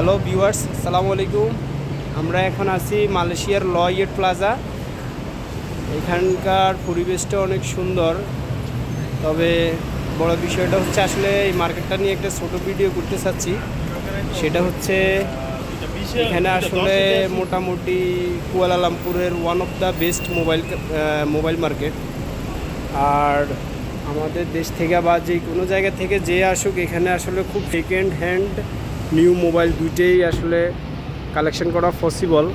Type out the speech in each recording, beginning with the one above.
Hello viewers সালামু আলাইকুম। আমরা এখন আছি মালয়েশিয়ার লয়েট প্লাজা। এখানকার পরিবেশটা অনেক সুন্দর। তবে বড় বিষয়টা হচ্ছে আসলে এই মার্কেটটা নিয়ে একটা ছোট ভিডিও করতে চাচ্ছি। সেটা হচ্ছে এখানে আসলে মোটামুটি কুয়ালালামপুরের one of the best mobile mobile market আর আমাদের দেশ থেকে বা যে কোনো জায়গা থেকে যে আসুক, এখানে আসলে খুব সেকেন্ড হ্যান্ড নিউ মোবাইল দুইটাই আসলে কালেকশন করা পসিবল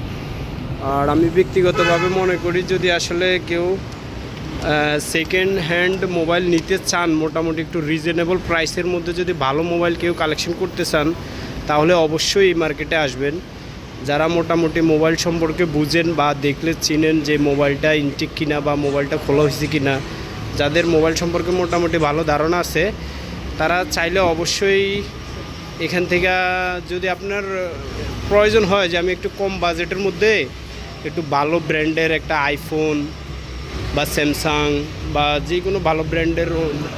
আর আমি ব্যক্তিগতভাবে মনে করি যদি আসলে কেউ সেকেন্ড হ্যান্ড মোবাইল নিতে চান, মোটামুটি একটু রিজনেবল প্রাইসের মধ্যে যদি ভালো মোবাইল কেউ কালেকশন করতে চান, তাহলে অবশ্যই এই মার্কেটে আসবেন। যারা মোটামুটি মোবাইল সম্পর্কে বুঝেন বা দেখলে চিনেন যে মোবাইলটা ইনটেক কিনা বা মোবাইলটা খোলা হয়েছে কিনা, যাদের মোবাইল সম্পর্কে মোটামুটি ভালো ধারণা আছে, তারা চাইলে অবশ্যই এখান থেকে যদি আপনার প্রয়োজন হয় যে আমি একটু কম বাজেটের মধ্যে একটু ভালো ব্র্যান্ডের একটা আইফোন বা স্যামসাং বা যে কোনো ভালো ব্র্যান্ডের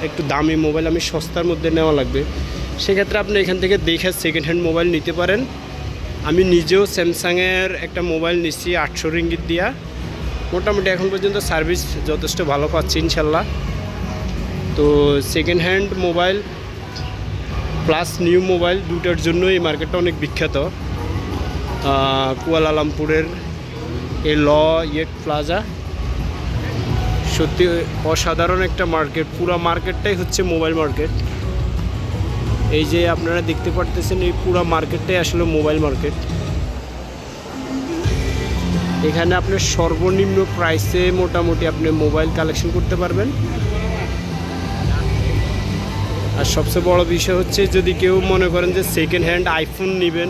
একটু দামি মোবাইল আমি সস্তার মধ্যে নেওয়া লাগবে, সেক্ষেত্রে আপনি এখান থেকে দেখে সেকেন্ড হ্যান্ড মোবাইল নিতে পারেন। আমি নিজেও স্যামসাংয়ের একটা মোবাইল নিচ্ছি আটশো রিঙ্গিত দিয়া। মোটামুটি এখন পর্যন্ত সার্ভিস যথেষ্ট ভালো পাচ্ছি ইনশাল্লাহ। তো second hand mobile plus new mobile দুটার জন্য এই মার্কেটটা অনেক বিখ্যাত। কুয়ালালামপুরের এই ল ইয়েট প্লাজা। সত্যি অসাধারণ একটা মার্কেট। পুরো মার্কেটটাই হচ্ছে মোবাইল মার্কেট। এই যে আপনারা দেখতে পারতেছেন, এই পুরো মার্কেটটাই আসলে মোবাইল মার্কেট। এখানে আপনি সর্বনিম্ন প্রাইসে মোটামুটি আপনি মোবাইল কালেকশন করতে পারবেন। আর সবচেয়ে বড় বিষয় হচ্ছে যদি কেউ মনে করেন যে সেকেন্ড হ্যান্ড আইফোন নেবেন,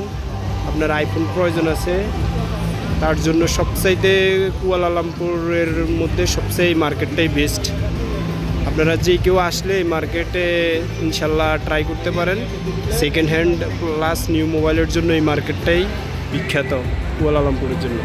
আপনার আইফোন প্রয়োজন আছে, তার জন্য সবচাইতে কুয়ালালামপুরের মধ্যে সবচেয়ে এই মার্কেটটাই বেস্ট আপনারা যে কেউ আসলে এই মার্কেটে ইনশাল্লাহ ট্রাই করতে পারেন। সেকেন্ড হ্যান্ড প্লাস নিউ মোবাইলের জন্য এই মার্কেটটাই বিখ্যাত কুয়ালালামপুরের জন্য।